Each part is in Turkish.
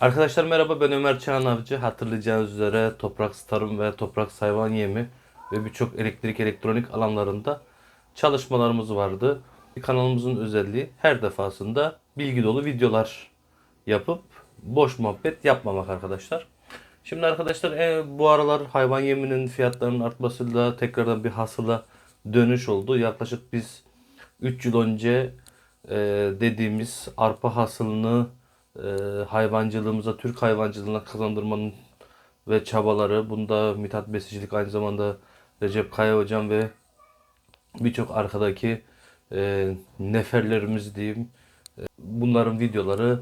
Arkadaşlar merhaba ben Ömer Çağan Avcı. Hatırlayacağınız üzere toprak tarım ve toprak hayvan yemi ve birçok elektrik elektronik alanlarında çalışmalarımız vardı. Kanalımızın özelliği her defasında bilgi dolu videolar yapıp boş muhabbet yapmamak arkadaşlar. Şimdi arkadaşlar e, bu aralar hayvan yeminin fiyatlarının artmasıyla tekrardan bir hasıla dönüş oldu. Yaklaşık biz 3 yıl önce e, dediğimiz arpa hasılını e, hayvancılığımıza, Türk hayvancılığına kazandırmanın ve çabaları. Bunda Mithat Besicilik aynı zamanda Recep Kaya Hocam ve birçok arkadaki e, neferlerimiz diyeyim. E, bunların videoları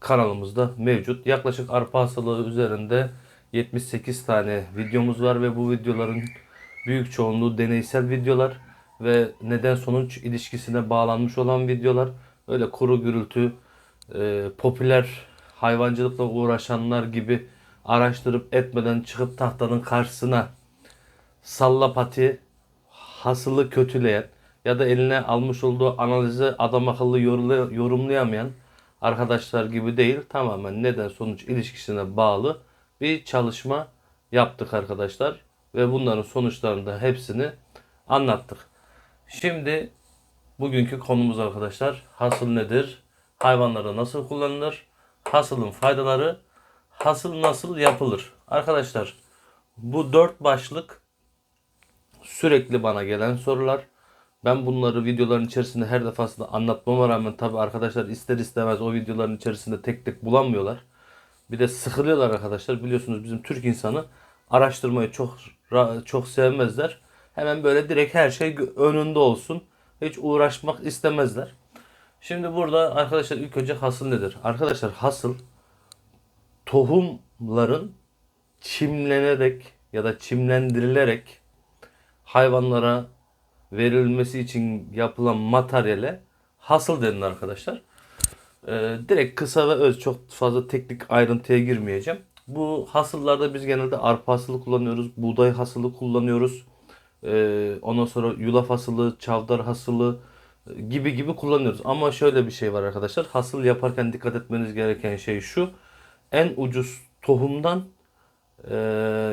kanalımızda mevcut. Yaklaşık arpa hastalığı üzerinde 78 tane videomuz var ve bu videoların büyük çoğunluğu deneysel videolar ve neden sonuç ilişkisine bağlanmış olan videolar. Öyle kuru gürültü e, popüler hayvancılıkla uğraşanlar gibi araştırıp etmeden çıkıp tahtanın karşısına salla pati hasılı kötüleyen ya da eline almış olduğu analizi adam akıllı yorumlayamayan arkadaşlar gibi değil tamamen neden sonuç ilişkisine bağlı bir çalışma yaptık arkadaşlar ve bunların sonuçlarını da hepsini anlattık. Şimdi bugünkü konumuz arkadaşlar hasıl nedir? Hayvanlarda nasıl kullanılır? Hasılın faydaları, hasıl nasıl yapılır? Arkadaşlar bu dört başlık sürekli bana gelen sorular. Ben bunları videoların içerisinde her defasında anlatmama rağmen tabi arkadaşlar ister istemez o videoların içerisinde tek tek bulamıyorlar. Bir de sıkılıyorlar arkadaşlar. Biliyorsunuz bizim Türk insanı araştırmayı çok çok sevmezler. Hemen böyle direkt her şey önünde olsun. Hiç uğraşmak istemezler. Şimdi burada arkadaşlar ilk önce hasıl nedir? Arkadaşlar hasıl tohumların çimlenerek ya da çimlendirilerek hayvanlara verilmesi için yapılan materyale hasıl denir arkadaşlar. Ee, direkt kısa ve öz çok fazla teknik ayrıntıya girmeyeceğim. Bu hasıllarda biz genelde arpa hasılı kullanıyoruz, buğday hasılı kullanıyoruz. Ee, ondan sonra yulaf hasılı, çavdar hasılı gibi gibi kullanıyoruz. Ama şöyle bir şey var arkadaşlar. Hasıl yaparken dikkat etmeniz gereken şey şu. En ucuz tohumdan e,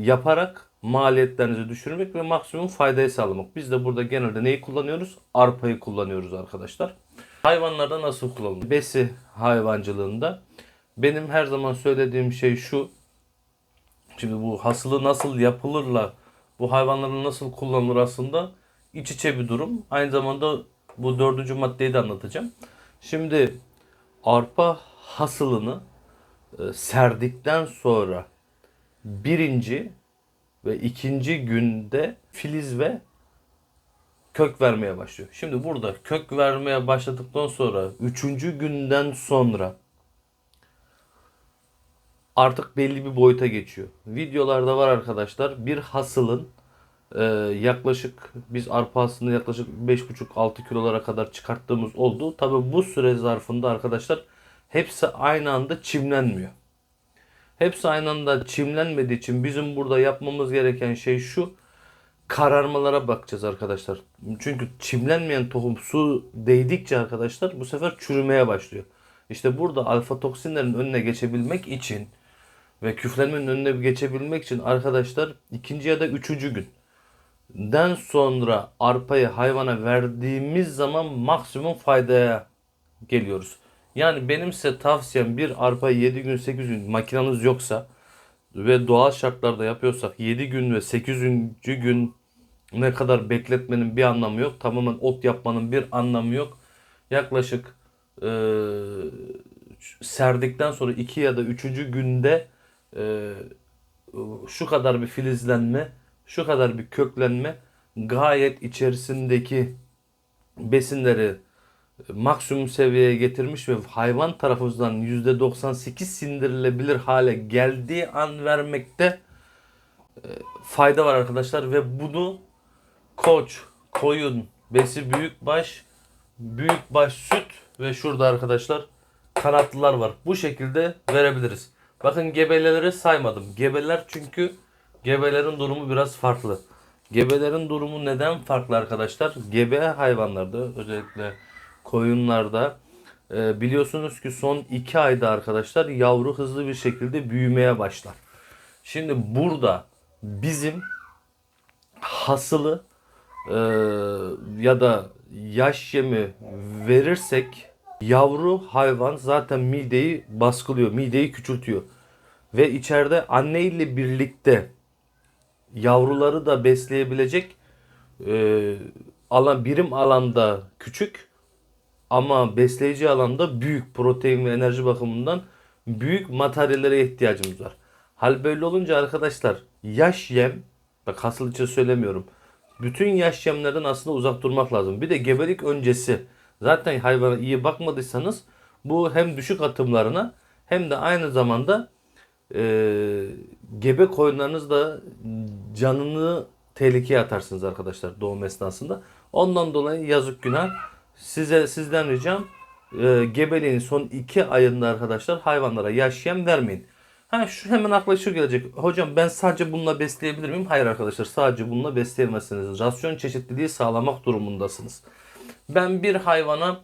yaparak maliyetlerinizi düşürmek ve maksimum faydayı sağlamak. Biz de burada genelde neyi kullanıyoruz? Arpayı kullanıyoruz arkadaşlar. Hayvanlarda nasıl kullanılır? Besi hayvancılığında benim her zaman söylediğim şey şu. Şimdi bu hasılı nasıl yapılırla bu hayvanların nasıl kullanılır aslında iç içe bir durum. Aynı zamanda bu dördüncü maddeyi de anlatacağım. Şimdi arpa hasılını e, serdikten sonra birinci ve ikinci günde filiz ve kök vermeye başlıyor. Şimdi burada kök vermeye başladıktan sonra üçüncü günden sonra artık belli bir boyuta geçiyor. Videolarda var arkadaşlar bir hasılın e, yaklaşık biz arpa hasılını yaklaşık 5,5-6 kilolara kadar çıkarttığımız oldu. Tabi bu süre zarfında arkadaşlar hepsi aynı anda çimlenmiyor. Hepsi aynı anda çimlenmediği için bizim burada yapmamız gereken şey şu. Kararmalara bakacağız arkadaşlar. Çünkü çimlenmeyen tohum su değdikçe arkadaşlar bu sefer çürümeye başlıyor. İşte burada alfa toksinlerin önüne geçebilmek için ve küflenmenin önüne geçebilmek için arkadaşlar ikinci ya da üçüncü gün den sonra arpayı hayvana verdiğimiz zaman maksimum faydaya geliyoruz. Yani benim size tavsiyem bir arpayı 7 gün 8 gün makinanız yoksa ve doğal şartlarda yapıyorsak 7 gün ve 8. gün ne kadar bekletmenin bir anlamı yok. Tamamen ot yapmanın bir anlamı yok. Yaklaşık e, serdikten sonra 2 ya da 3. günde e, şu kadar bir filizlenme, şu kadar bir köklenme gayet içerisindeki besinleri maksimum seviyeye getirmiş ve hayvan tarafından %98 sindirilebilir hale geldiği an vermekte e, fayda var arkadaşlar ve bunu koç, koyun, besi büyükbaş, büyükbaş süt ve şurada arkadaşlar kanatlılar var. Bu şekilde verebiliriz. Bakın gebeleri saymadım. Gebeler çünkü gebelerin durumu biraz farklı. Gebelerin durumu neden farklı arkadaşlar? Gebe hayvanlarda özellikle koyunlarda Ee, biliyorsunuz ki son 2 ayda arkadaşlar yavru hızlı bir şekilde büyümeye başlar. Şimdi burada bizim hasılı e, ya da yaş yemi verirsek yavru hayvan zaten mideyi baskılıyor, mideyi küçültüyor. Ve içeride anne ile birlikte yavruları da besleyebilecek e, alan birim alanda küçük ama besleyici alanda büyük protein ve enerji bakımından büyük materyallere ihtiyacımız var. Hal böyle olunca arkadaşlar yaş yem bak hasıl için söylemiyorum. Bütün yaş yemlerden aslında uzak durmak lazım. Bir de gebelik öncesi zaten hayvana iyi bakmadıysanız bu hem düşük atımlarına hem de aynı zamanda e, gebe koyunlarınız da canını tehlikeye atarsınız arkadaşlar doğum esnasında. Ondan dolayı yazık günah. Size sizden ricam e, gebeliğin son 2 ayında arkadaşlar hayvanlara yaş yem vermeyin. Ha şu hemen akla şu gelecek. Hocam ben sadece bununla besleyebilir miyim? Hayır arkadaşlar sadece bununla besleyemezsiniz. Rasyon çeşitliliği sağlamak durumundasınız. Ben bir hayvana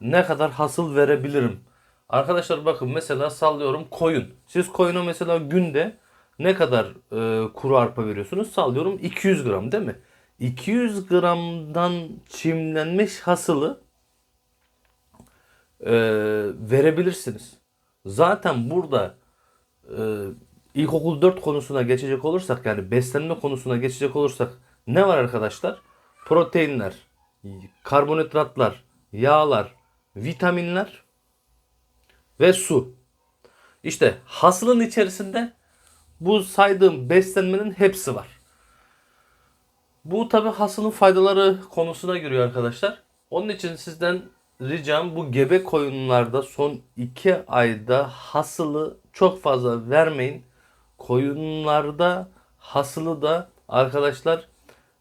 ne kadar hasıl verebilirim? Arkadaşlar bakın mesela sallıyorum koyun. Siz koyuna mesela günde ne kadar e, kuru arpa veriyorsunuz? Sallıyorum 200 gram değil mi? 200 gramdan çimlenmiş hasılı e, verebilirsiniz. Zaten burada e, ilkokul 4 konusuna geçecek olursak yani beslenme konusuna geçecek olursak ne var arkadaşlar? Proteinler, karbonhidratlar, yağlar, vitaminler ve su. İşte hasılın içerisinde bu saydığım beslenmenin hepsi var. Bu tabi hasılın faydaları konusuna giriyor arkadaşlar. Onun için sizden ricam bu gebe koyunlarda son 2 ayda hasılı çok fazla vermeyin. Koyunlarda hasılı da arkadaşlar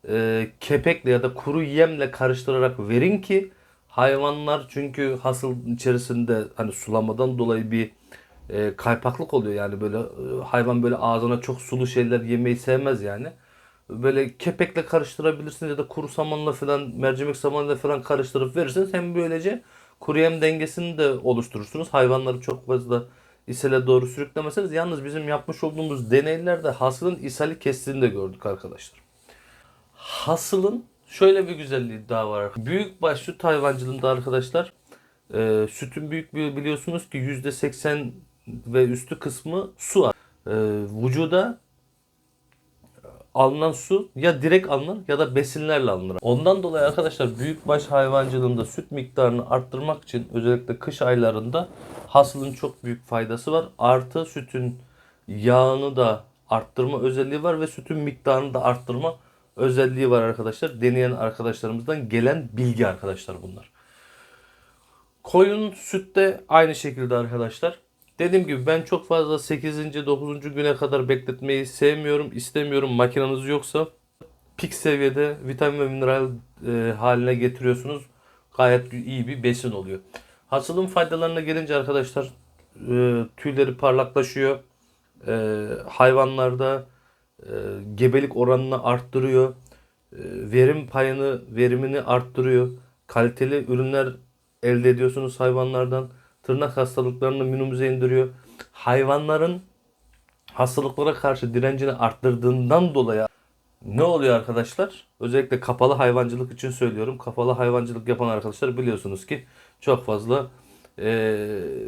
e, kepekle ya da kuru yemle karıştırarak verin ki hayvanlar çünkü hasıl içerisinde hani sulamadan dolayı bir e, kaypaklık oluyor yani böyle e, hayvan böyle ağzına çok sulu şeyler yemeyi sevmez yani. Böyle kepekle karıştırabilirsiniz ya da kuru samanla falan mercimek samanla falan karıştırıp verirsiniz. Hem böylece kuru yem dengesini de oluşturursunuz. Hayvanları çok fazla ishale doğru sürüklemezseniz. Yalnız bizim yapmış olduğumuz deneylerde hasılın ishali kestiğini de gördük arkadaşlar. Hasılın şöyle bir güzelliği daha var. Büyükbaş süt hayvancılığında arkadaşlar e, sütün büyük bir biliyorsunuz ki %80 ve üstü kısmı su. E, vücuda alınan su ya direkt alınır ya da besinlerle alınır. Ondan dolayı arkadaşlar büyükbaş hayvancılığında süt miktarını arttırmak için özellikle kış aylarında hasılın çok büyük faydası var. Artı sütün yağını da arttırma özelliği var ve sütün miktarını da arttırma özelliği var arkadaşlar. Deneyen arkadaşlarımızdan gelen bilgi arkadaşlar bunlar. Koyun sütte aynı şekilde arkadaşlar. Dediğim gibi ben çok fazla 8. 9. güne kadar bekletmeyi sevmiyorum, istemiyorum. Makineniz yoksa pik seviyede vitamin ve mineral e, haline getiriyorsunuz. Gayet iyi bir besin oluyor. Hasılın faydalarına gelince arkadaşlar e, tüyleri parlaklaşıyor. E, hayvanlarda e, gebelik oranını arttırıyor. E, verim payını, verimini arttırıyor. Kaliteli ürünler elde ediyorsunuz hayvanlardan tırnak hastalıklarını minimize indiriyor. Hayvanların hastalıklara karşı direncini arttırdığından dolayı ne oluyor arkadaşlar? Özellikle kapalı hayvancılık için söylüyorum. Kapalı hayvancılık yapan arkadaşlar biliyorsunuz ki çok fazla e,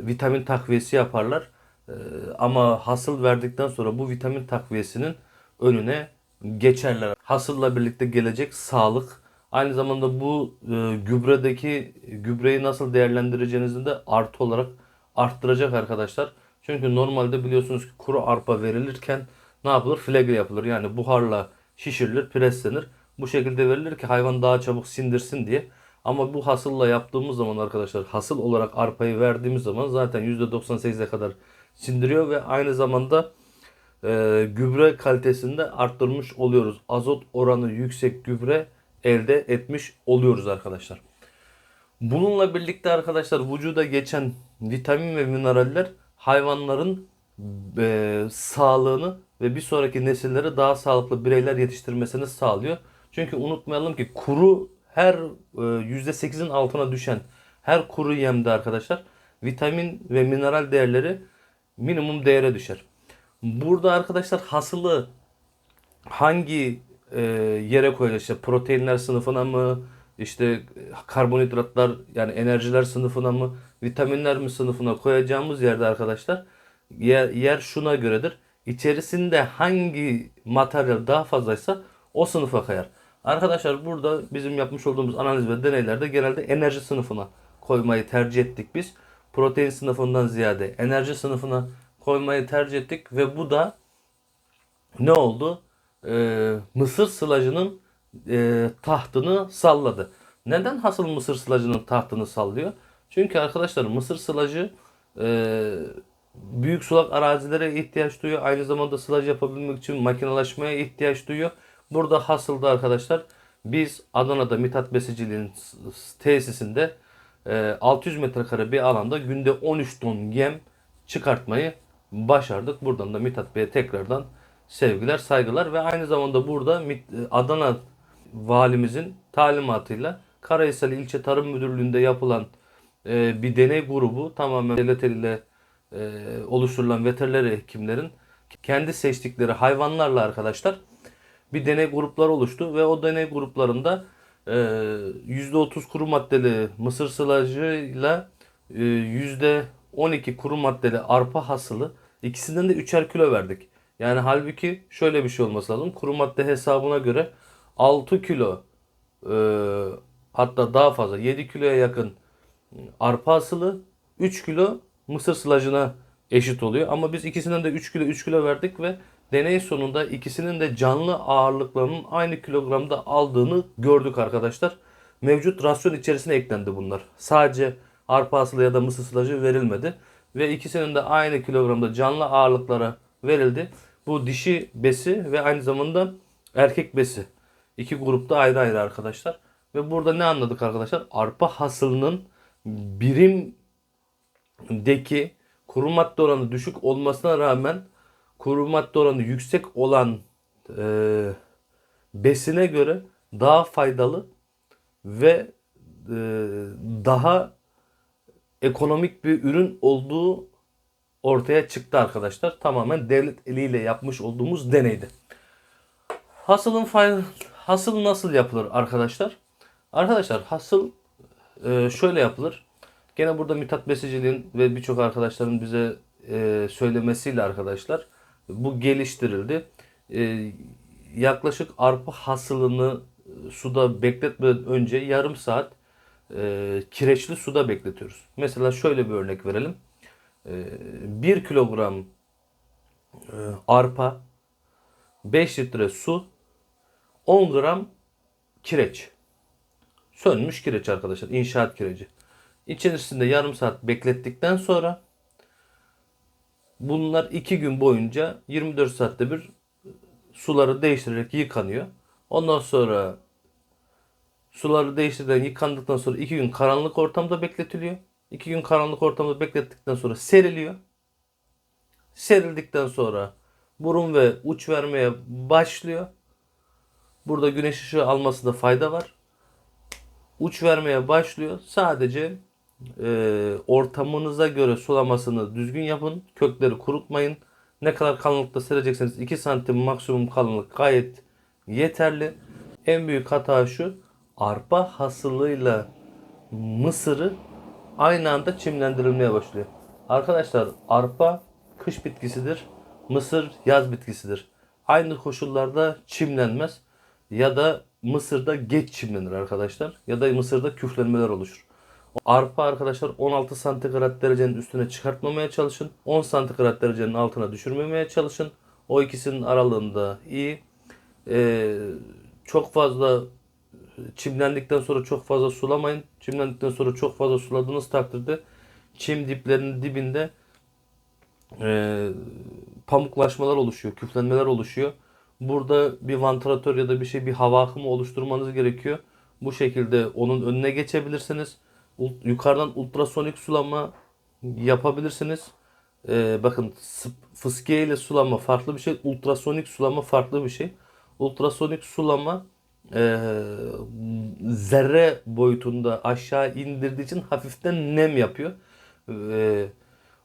vitamin takviyesi yaparlar. E, ama hasıl verdikten sonra bu vitamin takviyesinin önüne geçerler. Hasılla birlikte gelecek sağlık, Aynı zamanda bu e, gübredeki gübreyi nasıl değerlendireceğinizi de artı olarak arttıracak arkadaşlar. Çünkü normalde biliyorsunuz ki kuru arpa verilirken ne yapılır? Flegre yapılır. Yani buharla şişirilir, preslenir. Bu şekilde verilir ki hayvan daha çabuk sindirsin diye. Ama bu hasılla yaptığımız zaman arkadaşlar hasıl olarak arpayı verdiğimiz zaman zaten %98'e kadar sindiriyor ve aynı zamanda e, gübre kalitesinde arttırmış oluyoruz. Azot oranı yüksek gübre elde etmiş oluyoruz arkadaşlar. Bununla birlikte arkadaşlar vücuda geçen vitamin ve mineraller hayvanların e, sağlığını ve bir sonraki nesillere daha sağlıklı bireyler yetiştirmesini sağlıyor. Çünkü unutmayalım ki kuru her e, %8'in altına düşen her kuru yemde arkadaşlar vitamin ve mineral değerleri minimum değere düşer. Burada arkadaşlar hasılı hangi e, yere koyacağız? İşte proteinler sınıfına mı? işte karbonhidratlar yani enerjiler sınıfına mı? Vitaminler mi sınıfına koyacağımız yerde arkadaşlar yer, yer şuna göredir. İçerisinde hangi materyal daha fazlaysa o sınıfa kayar. Arkadaşlar burada bizim yapmış olduğumuz analiz ve deneylerde genelde enerji sınıfına koymayı tercih ettik biz. Protein sınıfından ziyade enerji sınıfına koymayı tercih ettik ve bu da ne oldu? Ee, mısır sılacının e, tahtını salladı. Neden hasıl mısır sılacının tahtını sallıyor? Çünkü arkadaşlar mısır sılacı e, büyük sulak arazilere ihtiyaç duyuyor. Aynı zamanda sılaj yapabilmek için makinalaşmaya ihtiyaç duyuyor. Burada hasılda arkadaşlar biz Adana'da Mithat Besiciliğin tesisinde e, 600 metrekare bir alanda günde 13 ton yem çıkartmayı başardık. Buradan da Mithat Bey'e tekrardan sevgiler, saygılar ve aynı zamanda burada Mit- Adana valimizin talimatıyla Karahisar İlçe Tarım Müdürlüğü'nde yapılan e, bir deney grubu tamamen devlet eliyle e, oluşturulan veteriner hekimlerin kendi seçtikleri hayvanlarla arkadaşlar bir deney grupları oluştu ve o deney gruplarında e, %30 kuru maddeli mısır sılacıyla e, %12 kuru maddeli arpa hasılı ikisinden de 3'er kilo verdik. Yani halbuki şöyle bir şey olması lazım. Kuru madde hesabına göre 6 kilo e, hatta daha fazla 7 kiloya yakın arpa hasılı 3 kilo mısır sılacına eşit oluyor. Ama biz ikisinden de 3 kilo 3 kilo verdik ve deney sonunda ikisinin de canlı ağırlıklarının aynı kilogramda aldığını gördük arkadaşlar. Mevcut rasyon içerisine eklendi bunlar. Sadece arpa hasılı ya da mısır sılacı verilmedi. Ve ikisinin de aynı kilogramda canlı ağırlıklara verildi. Bu dişi besi ve aynı zamanda erkek besi. İki grupta ayrı ayrı arkadaşlar. Ve burada ne anladık arkadaşlar? Arpa hasılının birimdeki kuru madde oranı düşük olmasına rağmen kuru madde oranı yüksek olan e, besine göre daha faydalı ve e, daha ekonomik bir ürün olduğu ortaya çıktı arkadaşlar. Tamamen devlet eliyle yapmış olduğumuz deneydi. Hasılın hasıl nasıl yapılır arkadaşlar? Arkadaşlar hasıl e, şöyle yapılır. Gene burada Mithat Besiciliğin ve birçok arkadaşların bize e, söylemesiyle arkadaşlar bu geliştirildi. E, yaklaşık arpa hasılını e, suda bekletmeden önce yarım saat e, kireçli suda bekletiyoruz. Mesela şöyle bir örnek verelim. E, 1 kilogram e, arpa 5 litre su 10 gram kireç. Sönmüş kireç arkadaşlar. İnşaat kireci. İçerisinde yarım saat beklettikten sonra bunlar 2 gün boyunca 24 saatte bir suları değiştirerek yıkanıyor. Ondan sonra suları değiştirden yıkandıktan sonra 2 gün karanlık ortamda bekletiliyor. 2 gün karanlık ortamda beklettikten sonra seriliyor. Serildikten sonra burun ve uç vermeye başlıyor. Burada güneş ışığı almasında fayda var. Uç vermeye başlıyor. Sadece e, ortamınıza göre sulamasını düzgün yapın. Kökleri kurutmayın. Ne kadar kalınlıkta serecekseniz 2 santim maksimum kalınlık gayet yeterli. En büyük hata şu. Arpa hasılıyla mısırı aynı anda çimlendirilmeye başlıyor. Arkadaşlar arpa kış bitkisidir. Mısır yaz bitkisidir. Aynı koşullarda çimlenmez ya da Mısır'da geç çimlenir arkadaşlar. Ya da Mısır'da küflenmeler oluşur. Arpa arkadaşlar 16 santigrat derecenin üstüne çıkartmamaya çalışın. 10 santigrat derecenin altına düşürmemeye çalışın. O ikisinin aralığında iyi. Ee, çok fazla çimlendikten sonra çok fazla sulamayın. Çimlendikten sonra çok fazla suladığınız takdirde çim diplerinin dibinde e, pamuklaşmalar oluşuyor, küflenmeler oluşuyor. Burada bir vantilatör ya da bir şey bir hava akımı oluşturmanız gerekiyor. Bu şekilde onun önüne geçebilirsiniz. Yukarıdan ultrasonik sulama yapabilirsiniz. Ee, bakın fıskiye ile sulama farklı bir şey. Ultrasonik sulama farklı bir şey. Ultrasonik sulama e, zerre boyutunda aşağı indirdiği için hafiften nem yapıyor. E,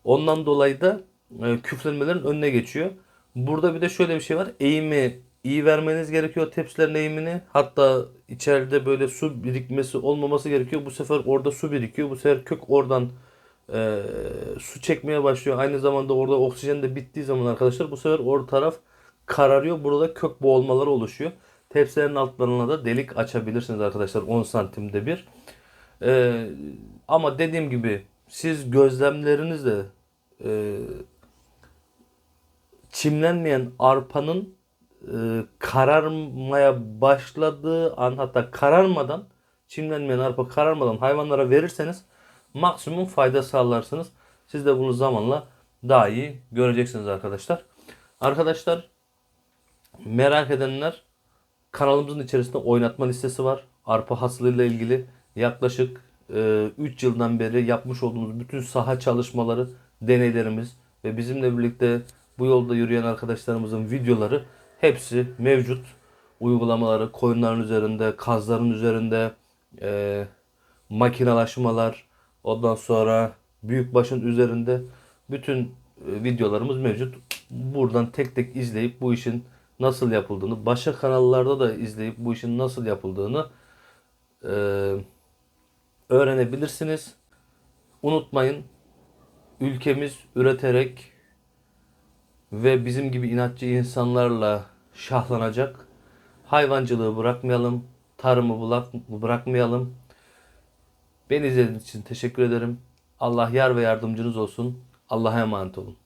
ondan dolayı da e, küflenmelerin önüne geçiyor. Burada bir de şöyle bir şey var. Eğimi iyi vermeniz gerekiyor tepsilerin eğimini. Hatta içeride böyle su birikmesi olmaması gerekiyor. Bu sefer orada su birikiyor. Bu sefer kök oradan e, su çekmeye başlıyor. Aynı zamanda orada oksijen de bittiği zaman arkadaşlar bu sefer orta taraf kararıyor. Burada kök boğulmaları oluşuyor. Tepsilerin altlarına da delik açabilirsiniz arkadaşlar 10 santimde bir. E, ama dediğim gibi siz gözlemlerinizle e, çimlenmeyen arpanın e, kararmaya başladığı an hatta kararmadan çimlenmeyen arpa kararmadan hayvanlara verirseniz maksimum fayda sağlarsınız. Siz de bunu zamanla daha iyi göreceksiniz arkadaşlar. Arkadaşlar merak edenler kanalımızın içerisinde oynatma listesi var. Arpa hasılıyla ilgili yaklaşık 3 yıldan beri yapmış olduğumuz bütün saha çalışmaları, deneylerimiz ve bizimle birlikte bu yolda yürüyen arkadaşlarımızın videoları hepsi mevcut. Uygulamaları koyunların üzerinde, kazların üzerinde, e, makinalaşmalar, ondan sonra büyükbaşın üzerinde bütün e, videolarımız mevcut. Buradan tek tek izleyip bu işin nasıl yapıldığını, başka kanallarda da izleyip bu işin nasıl yapıldığını e, öğrenebilirsiniz. Unutmayın ülkemiz üreterek ve bizim gibi inatçı insanlarla şahlanacak. Hayvancılığı bırakmayalım, tarımı bırak- bırakmayalım. Beni izlediğiniz için teşekkür ederim. Allah yar ve yardımcınız olsun. Allah'a emanet olun.